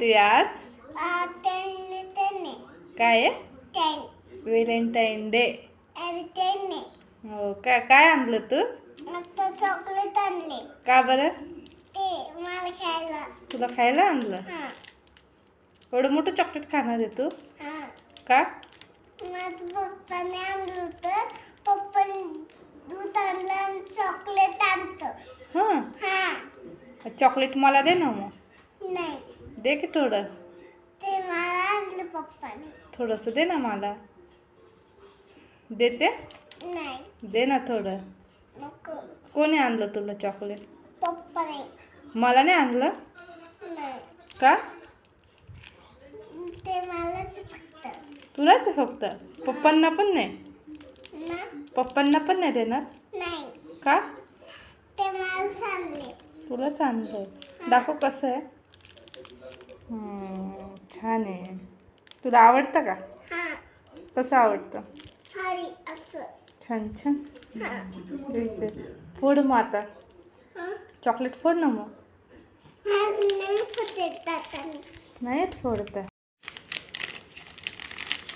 तू आज त्यांनी त्यांनी काय व्हॅलेंटाईन डे. हो का? काय आणलं तू? चॉकलेट आणले. का बरं? ते मला खायला. तुला खायला आणलं? हां. एवढं मोठं चॉकलेट खाणार आहे तू? हां. का? माझ्या पप्पाने आणलं होतं. पप्पाने दूध आणलं आणि चॉकलेट आणतं. हां. चॉकलेट मला दे ना मग. नाही. दे की थोडं? ते मला आणलं पप्पाने. थोडंसं दे ना मला. देते? नाही. दे ना थोडं. नको. कोणी आणलं तुला चॉकलेट पप्पाने. मला नाही आणलं? नाही. का? ते मलाच फक्त. तुलाच आहे फक्त? पप्पांना पण नाही? ना. पप्पांना पण नाही देणार? नाही. का? ते आणले. तुलाच आणलं दाखव कसं आहे. छान आहे. तुला आवडतं का? हां. कसं आवडतं? छान छान. हां. फोड मग आता. चॉकलेट फोड ना मग. नाही फोडता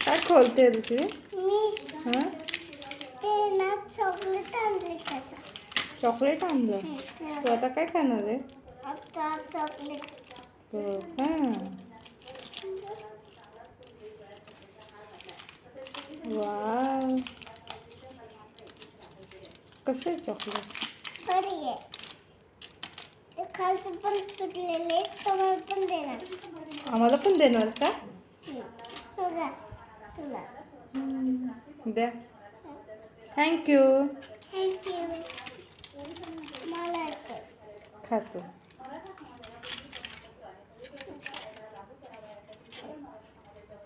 काय खोलते रे तू? मी हां? ते ना चॉकलेट आणले चॉकलेट आणलं तू आता काय खाणार आहे? चॉकलेट. हो का वाव. कसं आहे. चॉकलेट खालचं पण तुटलेले तुम्हाला पण देणार. आम्हाला पण देणार का? हं. बघा तुला. द्या. थँक्यू थँक्यू मला. खातो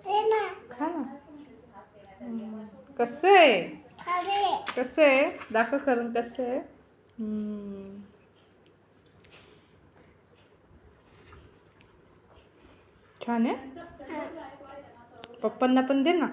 ते ना खा ना हम्म. कसं आहे. कसं आहे? दाखव करून कसं आहे. छान आहे? पप्पांना पण दे ना.